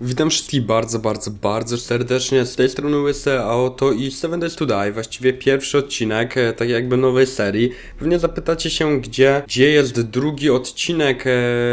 Witam wszystkich bardzo, bardzo, bardzo serdecznie. Z tej strony Łysy, a oto i Seven Days to właściwie pierwszy odcinek, e, tak jakby nowej serii. Pewnie zapytacie się, gdzie, gdzie jest drugi odcinek e,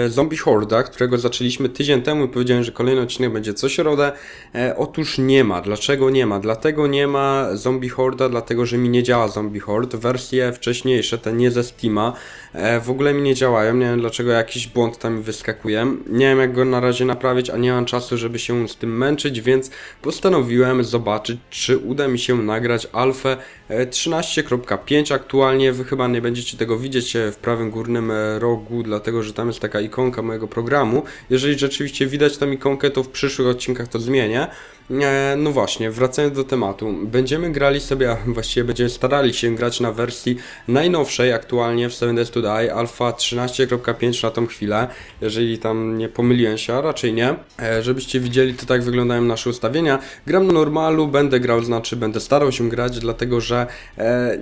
Zombie Horda, którego zaczęliśmy tydzień temu i powiedziałem, że kolejny odcinek będzie co środę. E, otóż nie ma. Dlaczego nie ma? Dlatego nie ma Zombie Horda, dlatego, że mi nie działa Zombie Horde. Wersje wcześniejsze, te nie ze Steama, e, w ogóle mi nie działają. Nie wiem dlaczego jakiś błąd tam wyskakuje. Nie wiem jak go na razie naprawić, a nie mam czasu, żeby się z tym męczyć, więc postanowiłem zobaczyć, czy uda mi się nagrać alfę 13.5 aktualnie. Wy chyba nie będziecie tego widzieć e, w prawym górnym e, rogu, dlatego że tam jest taka ikonka mojego programu. Jeżeli rzeczywiście widać tą ikonkę, to w przyszłych odcinkach to zmienię. E, No właśnie, wracając do tematu. Będziemy grali sobie, a właściwie będziemy starali się grać na wersji najnowszej aktualnie w 7 Days to Die, alfa 13.5 na tą chwilę, jeżeli tam nie pomyliłem się, a raczej nie. Żebyście widzieli, to tak wyglądają nasze ustawienia. Gram na normalu, będę grał, znaczy będę starał się grać, dlatego że e,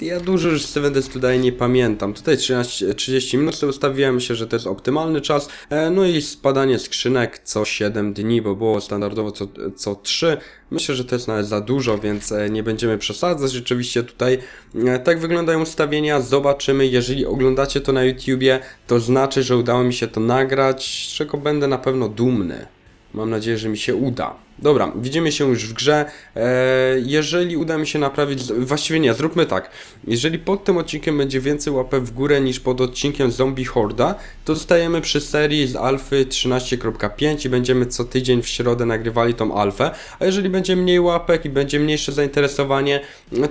ja dużo już Seven Days to Die nie pamiętam. Tutaj 13, 30 minut sobie ustawiłem, myślę, że to jest optymalny czas. E, No i spadanie skrzynek co 7 dni, bo było standardowo co, co 3. Myślę, że to jest nawet za dużo, więc e, nie będziemy przesadzać. Rzeczywiście tutaj e, tak wyglądają ustawienia. Zobaczymy. Jeżeli oglądacie to na YouTubie, to znaczy, że udało mi się to nagrać, z czego będę na pewno dumny. Mam nadzieję, że mi się uda. Dobra, widzimy się już w grze. Eee, jeżeli uda mi się naprawić, właściwie nie, zróbmy tak. Jeżeli pod tym odcinkiem będzie więcej łapek w górę niż pod odcinkiem Zombie Horda, to zostajemy przy serii z alfy 13.5 i będziemy co tydzień w środę nagrywali tą alfę. A jeżeli będzie mniej łapek i będzie mniejsze zainteresowanie,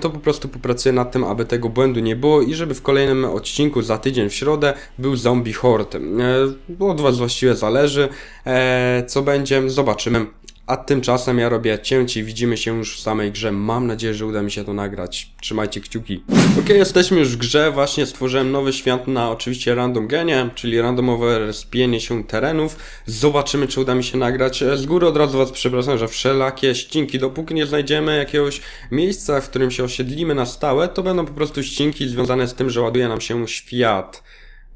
to po prostu popracuję nad tym, aby tego błędu nie było i żeby w kolejnym odcinku za tydzień w środę był Zombie Horde. Eee, od Was właściwie zależy, eee, co będzie, zobaczymy. A tymczasem ja robię cięcie i widzimy się już w samej grze. Mam nadzieję, że uda mi się to nagrać. Trzymajcie kciuki. Ok, jesteśmy już w grze. Właśnie stworzyłem nowy świat na oczywiście random genie, czyli randomowe respienie się terenów. Zobaczymy, czy uda mi się nagrać. Z góry od razu Was przepraszam, że wszelakie ścinki, dopóki nie znajdziemy jakiegoś miejsca, w którym się osiedlimy na stałe, to będą po prostu ścinki związane z tym, że ładuje nam się świat.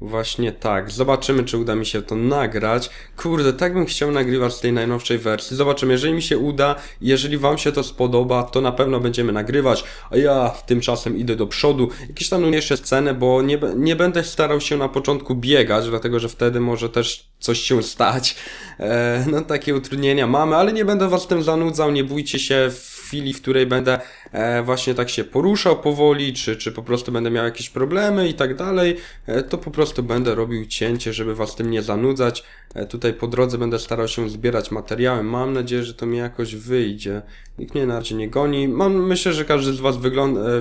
Właśnie tak. Zobaczymy, czy uda mi się to nagrać. Kurde, tak bym chciał nagrywać z tej najnowszej wersji. Zobaczymy, jeżeli mi się uda, jeżeli Wam się to spodoba, to na pewno będziemy nagrywać, a ja tymczasem idę do przodu. Jakieś tam mniejsze sceny, bo nie, nie będę starał się na początku biegać, dlatego że wtedy może też coś się stać. E, no takie utrudnienia mamy, ale nie będę Was tym zanudzał, nie bójcie się w chwili, w której będę e, właśnie tak się poruszał powoli, czy, czy po prostu będę miał jakieś problemy i tak dalej, e, to po prostu będę robił cięcie, żeby was tym nie zanudzać. E, tutaj po drodze będę starał się zbierać materiały. Mam nadzieję, że to mi jakoś wyjdzie. Nikt mnie na razie nie goni. Mam, myślę, że każdy z was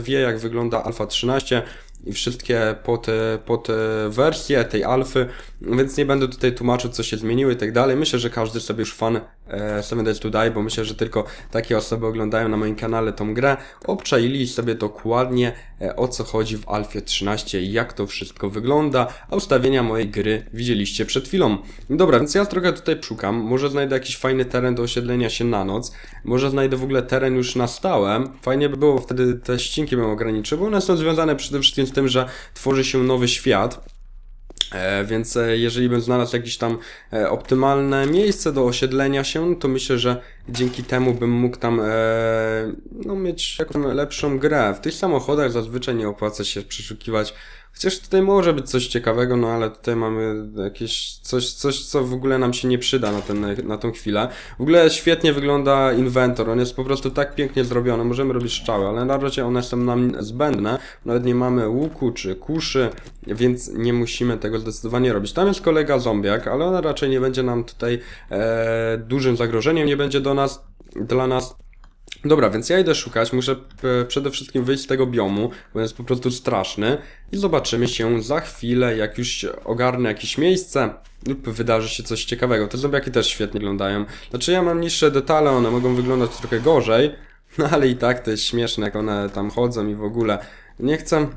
wie, jak wygląda Alpha 13 i wszystkie pod, pod wersje tej alfy, więc nie będę tutaj tłumaczył, co się zmieniło i tak dalej. Myślę, że każdy sobie już fan e, Days to Die, bo myślę, że tylko takie osoby oglądają na moim kanale tą grę, obczaili sobie dokładnie e, o co chodzi w Alfie 13 i jak to wszystko wygląda, a ustawienia mojej gry widzieliście przed chwilą. Dobra, więc ja trochę tutaj szukam, może znajdę jakiś fajny teren do osiedlenia się na noc, może znajdę w ogóle teren już na stałe, fajnie by było, wtedy te ścinki bym ograniczył, bo one są związane przede wszystkim z tym, że tworzy się nowy świat, więc e, jeżeli bym znalazł jakieś tam e, optymalne miejsce do osiedlenia się, to myślę, że dzięki temu bym mógł tam e, no, mieć jakąś lepszą grę. W tych samochodach zazwyczaj nie opłaca się przeszukiwać. Chociaż tutaj może być coś ciekawego, no ale tutaj mamy jakieś coś, coś co w ogóle nam się nie przyda na, ten, na tą chwilę. W ogóle świetnie wygląda inwentor, on jest po prostu tak pięknie zrobiony, możemy robić strzały, ale na razie one są nam zbędne. Nawet nie mamy łuku czy kuszy, więc nie musimy tego zdecydowanie robić. Tam jest kolega zombiak, ale on raczej nie będzie nam tutaj e, dużym zagrożeniem, nie będzie do nas, dla nas. Dobra, więc ja idę szukać, muszę e, przede wszystkim wyjść z tego biomu, bo jest po prostu straszny i zobaczymy się za chwilę, jak już ogarnę jakieś miejsce lub wydarzy się coś ciekawego. Te zombiaki też świetnie wyglądają. Znaczy ja mam niższe detale, one mogą wyglądać trochę gorzej, no ale i tak to jest śmieszne, jak one tam chodzą i w ogóle. Nie chcę,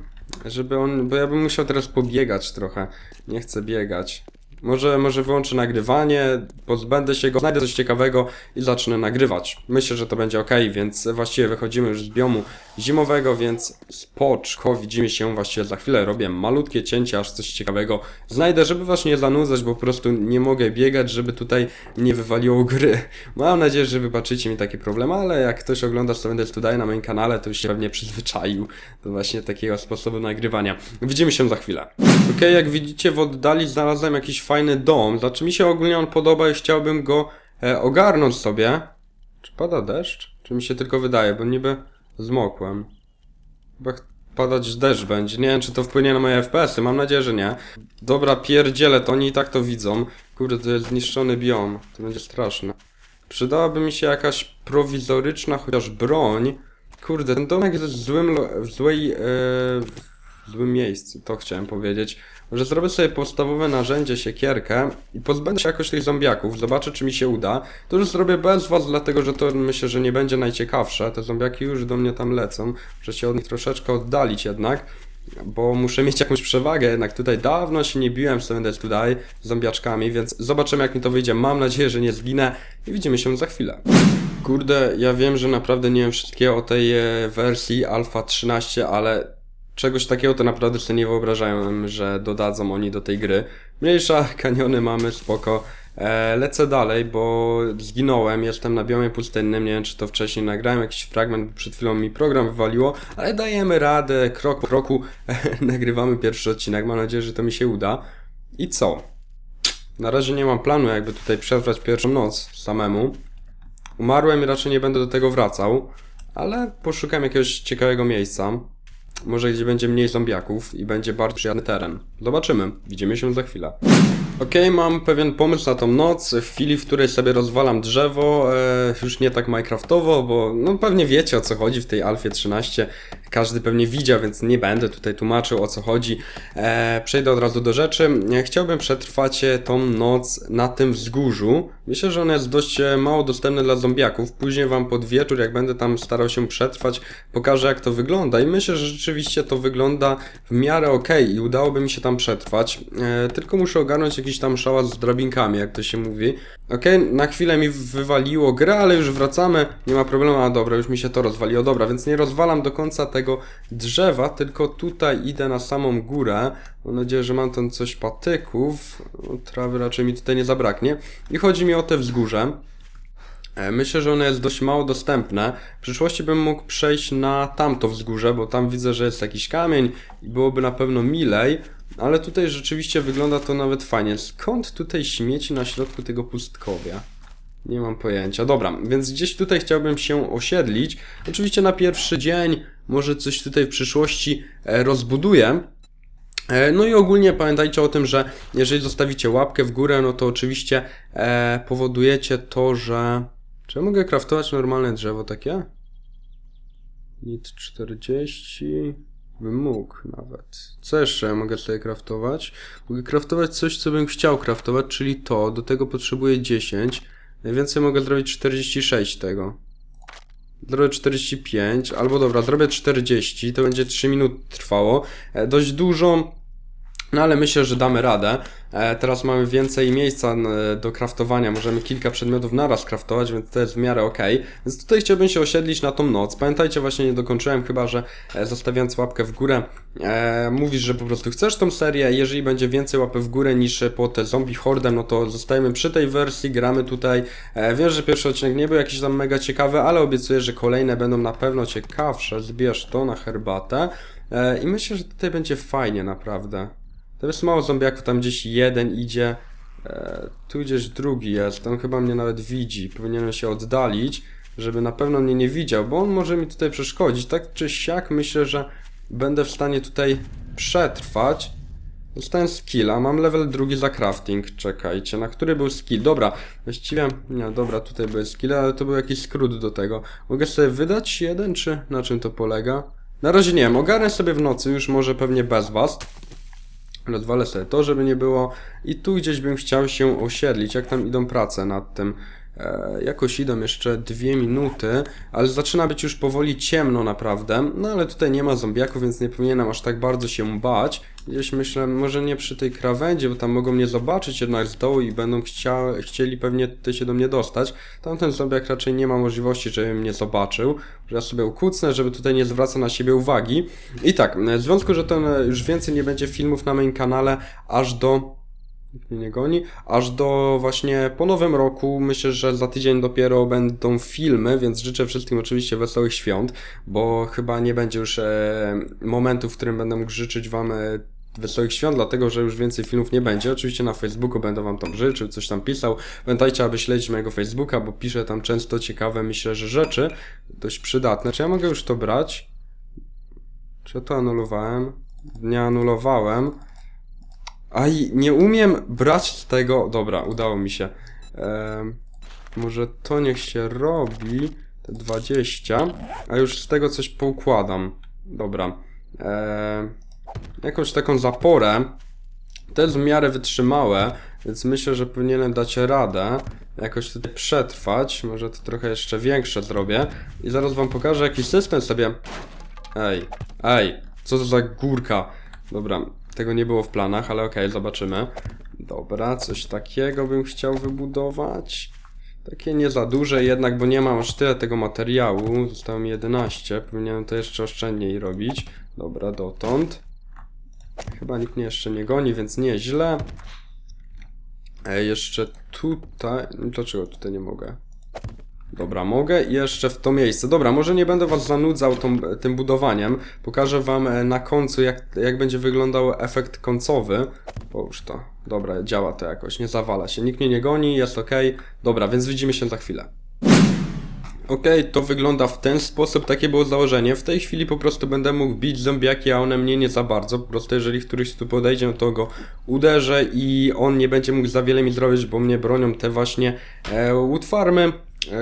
żeby on, bo ja bym musiał teraz pobiegać trochę. Nie chcę biegać. Może, może wyłączę nagrywanie, pozbędę się go, znajdę coś ciekawego i zacznę nagrywać. Myślę, że to będzie ok, więc właściwie wychodzimy już z biomu zimowego, więc spoczko, widzimy się właściwie za chwilę. Robię malutkie cięcie, aż coś ciekawego znajdę, żeby was nie zanudzać, bo po prostu nie mogę biegać, żeby tutaj nie wywaliło gry. Mam nadzieję, że wybaczycie mi takie problemy, ale jak ktoś ogląda Seven Days to Die na moim kanale, to już się pewnie przyzwyczaił do właśnie takiego sposobu nagrywania. Widzimy się za chwilę. Okej, jak widzicie w oddali znalazłem jakiś fajny dom, znaczy mi się ogólnie on podoba i chciałbym go e, ogarnąć sobie. Czy pada deszcz? Czy mi się tylko wydaje, bo niby zmokłem. Chyba ch- padać deszcz będzie. Nie wiem, czy to wpłynie na moje FPS-y. Mam nadzieję, że nie. Dobra, pierdziele, to oni i tak to widzą. Kurde, to jest zniszczony biom. To będzie straszne. Przydałaby mi się jakaś prowizoryczna chociaż broń. Kurde, ten domek jest w złym, w złej, w złym miejscu, to chciałem powiedzieć. Może zrobię sobie podstawowe narzędzie, siekierkę i pozbędę się jakoś tych zombiaków, zobaczę czy mi się uda. To już zrobię bez was, dlatego że to myślę, że nie będzie najciekawsze. Te zombiaki już do mnie tam lecą, muszę się od nich troszeczkę oddalić jednak. Bo muszę mieć jakąś przewagę, jednak tutaj dawno się nie biłem w Seven Die z zombiaczkami, więc zobaczymy jak mi to wyjdzie. Mam nadzieję, że nie zginę i widzimy się za chwilę. Kurde, ja wiem, że naprawdę nie wiem wszystkiego o tej e, wersji Alpha 13, ale czegoś takiego to naprawdę sobie nie wyobrażałem, że dodadzą oni do tej gry. Mniejsza, kaniony mamy, spoko. E, lecę dalej, bo zginąłem, jestem na biomie pustynnym, nie wiem czy to wcześniej nagrałem, jakiś fragment, przed chwilą mi program wywaliło, ale dajemy radę, krok po kroku nagrywamy pierwszy odcinek, mam nadzieję, że to mi się uda. I co? Na razie nie mam planu jakby tutaj przetrwać pierwszą noc samemu. Umarłem i raczej nie będę do tego wracał, ale poszukam jakiegoś ciekawego miejsca. Może gdzie będzie mniej zombiaków i będzie bardziej przyjemny teren. Zobaczymy. Widzimy się za chwilę. Okej, mam pewien pomysł na tą noc. W chwili, w której sobie rozwalam drzewo, e, już nie tak Minecraftowo, bo no pewnie wiecie o co chodzi w tej Alfie 13. Każdy pewnie widział, więc nie będę tutaj tłumaczył o co chodzi. E, przejdę od razu do rzeczy. E, chciałbym przetrwać tą noc na tym wzgórzu. Myślę, że ono jest dość e, mało dostępne dla zombiaków. Później wam pod wieczór, jak będę tam starał się przetrwać, pokażę jak to wygląda. I myślę, że rzeczywiście to wygląda w miarę ok i udałoby mi się tam przetrwać. E, tylko muszę ogarnąć jakiś tam szałas z drabinkami, jak to się mówi. Okej, na chwilę mi wywaliło grę, ale już wracamy. Nie ma problemu, a dobra, już mi się to rozwaliło. Dobra, więc nie rozwalam do końca tego drzewa, tylko tutaj idę na samą górę. Mam nadzieję, że mam tam coś patyków. Trawy raczej mi tutaj nie zabraknie. I chodzi mi o te wzgórze. E, Myślę, że ono jest dość mało dostępne. W przyszłości bym mógł przejść na tamto wzgórze, bo tam widzę, że jest jakiś kamień i byłoby na pewno milej, ale tutaj rzeczywiście wygląda to nawet fajnie. Skąd tutaj śmieci na środku tego pustkowia? Nie mam pojęcia. Dobra, więc gdzieś tutaj chciałbym się osiedlić. Oczywiście na pierwszy dzień, może coś tutaj w przyszłości e, rozbuduję. E, No i ogólnie pamiętajcie o tym, że jeżeli zostawicie łapkę w górę, no to oczywiście e, powodujecie to, że... Czy ja mogę craftować normalne drzewo takie? Nit 40... Bym mógł nawet. Co jeszcze ja mogę sobie craftować? Mogę craftować coś, co bym chciał craftować, czyli to. Do tego potrzebuję 10. Najwięcej mogę zrobić 46 tego. Zrobię 45, albo dobra, zrobię 40, to będzie 3 minuty trwało. E, dość dużo, no ale myślę, że damy radę. E, teraz mamy więcej miejsca do craftowania, możemy kilka przedmiotów naraz craftować, więc to jest w miarę ok. Więc tutaj chciałbym się osiedlić na tą noc. Pamiętajcie, właśnie nie dokończyłem, chyba że e, zostawiając łapkę w górę, e, mówisz, że po prostu chcesz tą serię. Jeżeli będzie więcej łapy w górę niż po te zombie hordem, no to zostajemy przy tej wersji, gramy tutaj. E, wiem, że pierwszy odcinek nie był jakiś tam mega ciekawy, ale obiecuję, że kolejne będą na pewno ciekawsze. Zbierz to na herbatę. E, I myślę, że tutaj będzie fajnie, naprawdę. Tam jest mało zombiaków, tam gdzieś jeden idzie, e, tu gdzieś drugi jest, on chyba mnie nawet widzi, powinienem się oddalić, żeby na pewno mnie nie widział, bo on może mi tutaj przeszkodzić. Tak czy siak myślę, że będę w stanie tutaj przetrwać. Dostałem skilla, mam level drugi za crafting, czekajcie, na który był skill? Dobra, właściwie, nie, dobra, tutaj były skille, ale to był jakiś skrót do tego. Mogę sobie wydać jeden, czy na czym to polega? Na razie nie wiem, ogarnę sobie w nocy, już może pewnie bez was. Rozwalę sobie to, żeby nie było. I tu gdzieś bym chciał się osiedlić, jak tam idą prace nad tym. E, jakoś idą jeszcze dwie minuty, ale zaczyna być już powoli ciemno naprawdę. No ale tutaj nie ma zombiaków, więc nie powinienem aż tak bardzo się bać. Gdzieś myślę, może nie przy tej krawędzi, bo tam mogą mnie zobaczyć jednak z dołu i będą chcia, chcieli pewnie tutaj się do mnie dostać. Tamten zombiak raczej nie ma możliwości, żeby mnie zobaczył. Że ja sobie ukucnę, żeby tutaj nie zwracał na siebie uwagi. I tak, w związku, że to już więcej nie będzie filmów na moim kanale, aż do nikt mnie nie goni. Aż do właśnie po nowym roku, myślę, że za tydzień dopiero będą filmy, więc życzę wszystkim oczywiście wesołych świąt, bo chyba nie będzie już e, momentu, w którym będę mógł życzyć wam e, wesołych świąt, dlatego że już więcej filmów nie będzie. Oczywiście na Facebooku będę wam tam życzył, coś tam pisał. Pamiętajcie, aby śledzić mojego Facebooka, bo piszę tam często ciekawe, myślę, że rzeczy dość przydatne. Czy ja mogę już to brać? Czy to anulowałem? Nie anulowałem. Aj, nie umiem brać tego. Dobra, udało mi się. Em, może to niech się robi. Te 20. A już z tego coś poukładam. Dobra. Em, jakąś taką zaporę. To jest w miarę wytrzymałe, więc myślę, że powinienem dać radę jakoś tutaj przetrwać. Może to trochę jeszcze większe zrobię. I zaraz wam pokażę, jaki system sobie. Ej, ej, co to za górka? Dobra, tego nie było w planach, ale okej, zobaczymy. Dobra, coś takiego bym chciał wybudować. Takie nie za duże jednak, bo nie mam aż tyle tego materiału. Zostało mi 11. Powinienem to jeszcze oszczędniej robić. Dobra, dotąd. Chyba nikt mnie jeszcze nie goni, więc nieźle. E, jeszcze tutaj... Dlaczego tutaj nie mogę? Dobra, mogę jeszcze w to miejsce. Dobra, może nie będę was zanudzał tą, tym budowaniem. Pokażę wam e, na końcu, jak, jak będzie wyglądał efekt końcowy. Połóż to. Dobra, działa to jakoś, nie zawala się. Nikt mnie nie goni, jest ok. Dobra, więc widzimy się za chwilę. Okej, to wygląda w ten sposób, takie było założenie. W tej chwili po prostu będę mógł bić zombiaki, a one mnie nie za bardzo. Po prostu jeżeli któryś tu podejdzie, no to go uderzę i on nie będzie mógł za wiele mi zrobić, bo mnie bronią te właśnie e. E,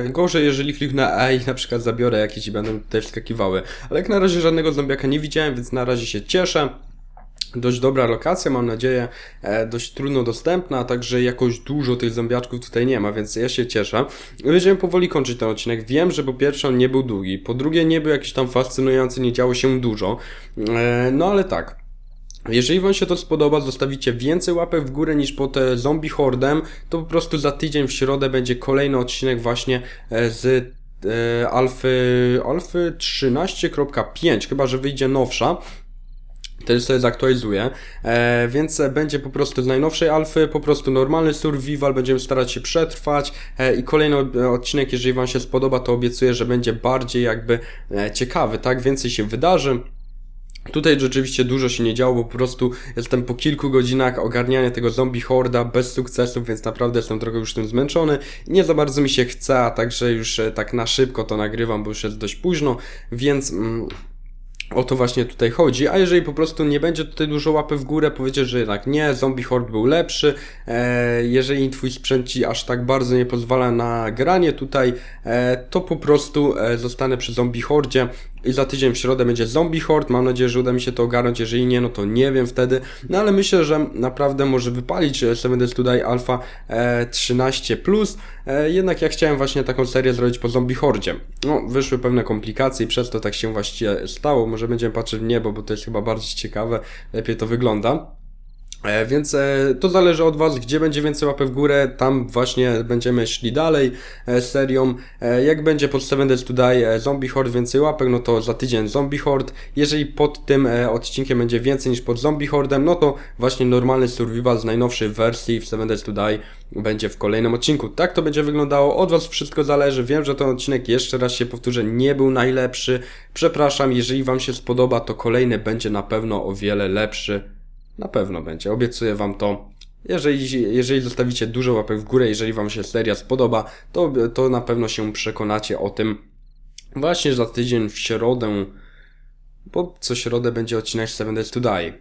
Gorzej, jeżeli kliknę A i na przykład zabiorę jakieś i będą tutaj wskakiwały. Ale jak na razie żadnego zombiaka nie widziałem, więc na razie się cieszę. Dość dobra lokacja, mam nadzieję, e, dość trudno dostępna, także jakoś dużo tych zombiaczków tutaj nie ma, więc ja się cieszę. Będziemy powoli kończyć ten odcinek. Wiem, że po pierwsze on nie był długi, po drugie nie był jakiś tam fascynujący, nie działo się dużo. E, no ale tak. Jeżeli Wam się to spodoba, zostawicie więcej łapek w górę niż pod e, zombie hordem, to po prostu za tydzień w środę będzie kolejny odcinek właśnie e, z e, alfy, alfy 13.5, chyba że wyjdzie nowsza. Też sobie zaktualizuję, e, więc będzie po prostu z najnowszej alfy, po prostu normalny survival, będziemy starać się przetrwać e, i kolejny od- odcinek, jeżeli Wam się spodoba, to obiecuję, że będzie bardziej jakby e, ciekawy, tak? Więcej się wydarzy. Tutaj rzeczywiście dużo się nie działo, bo po prostu jestem po kilku godzinach ogarniania tego zombie horda bez sukcesów, więc naprawdę jestem trochę już tym zmęczony. Nie za bardzo mi się chce, a także już e, tak na szybko to nagrywam, bo już jest dość późno, więc... Mm, o to właśnie tutaj chodzi, a jeżeli po prostu nie będzie tutaj dużo łapy w górę, powiecie, że jednak nie, Zombie Horde był lepszy, e, jeżeli twój sprzęt ci aż tak bardzo nie pozwala na granie tutaj, e, to po prostu e, zostanę przy Zombie Hordzie i za tydzień w środę będzie Zombie Horde, mam nadzieję, że uda mi się to ogarnąć, jeżeli nie, no to nie wiem wtedy, no ale myślę, że naprawdę może wypalić e, Seven Days Today Alpha e, 13+, e, jednak ja chciałem właśnie taką serię zrobić po Zombie Hordzie. No, wyszły pewne komplikacje i przez to tak się właściwie stało, może będziemy patrzeć w niebo, bo to jest chyba bardziej ciekawe, lepiej to wygląda. E, Więc e, to zależy od Was, gdzie będzie więcej łapy w górę, tam właśnie będziemy szli dalej e, serią. E, Jak będzie pod Seven Days Today Zombie Horde więcej łapek, no to za tydzień Zombie Horde. Jeżeli pod tym odcinkiem będzie więcej niż pod Zombie Hordem, no to właśnie normalny survival z najnowszej wersji w Seven Days Today będzie w kolejnym odcinku. Tak to będzie wyglądało, od Was wszystko zależy. Wiem, że ten odcinek, jeszcze raz się powtórzę, nie był najlepszy. Przepraszam, jeżeli Wam się spodoba, to kolejny będzie na pewno o wiele lepszy. Na pewno będzie, obiecuję wam to. Jeżeli, jeżeli zostawicie dużo łapek w górę, jeżeli wam się seria spodoba, to, to na pewno się przekonacie o tym właśnie za tydzień w środę, bo co środę będzie odcinek Seven Days to Die.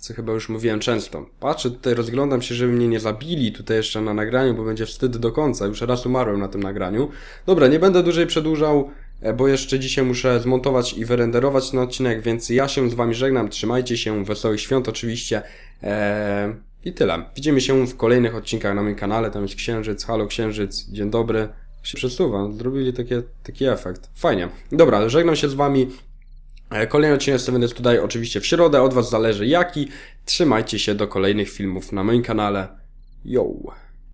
Co chyba już mówiłem często. Patrzę tutaj, rozglądam się, żeby mnie nie zabili tutaj jeszcze na nagraniu, bo będzie wstyd do końca. Już raz umarłem na tym nagraniu. Dobra, nie będę dłużej przedłużał, bo jeszcze dzisiaj muszę zmontować i wyrenderować ten odcinek, więc ja się z wami żegnam. Trzymajcie się, wesołych świąt oczywiście. Eee, I tyle. Widzimy się w kolejnych odcinkach na moim kanale. Tam jest księżyc, halo księżyc, dzień dobry. Się przesuwa, zrobili takie, taki efekt. Fajnie. Dobra, żegnam się z wami. E, Kolejny odcinek Days tutaj oczywiście w środę, od was zależy jaki. Trzymajcie się do kolejnych filmów na moim kanale. Yo!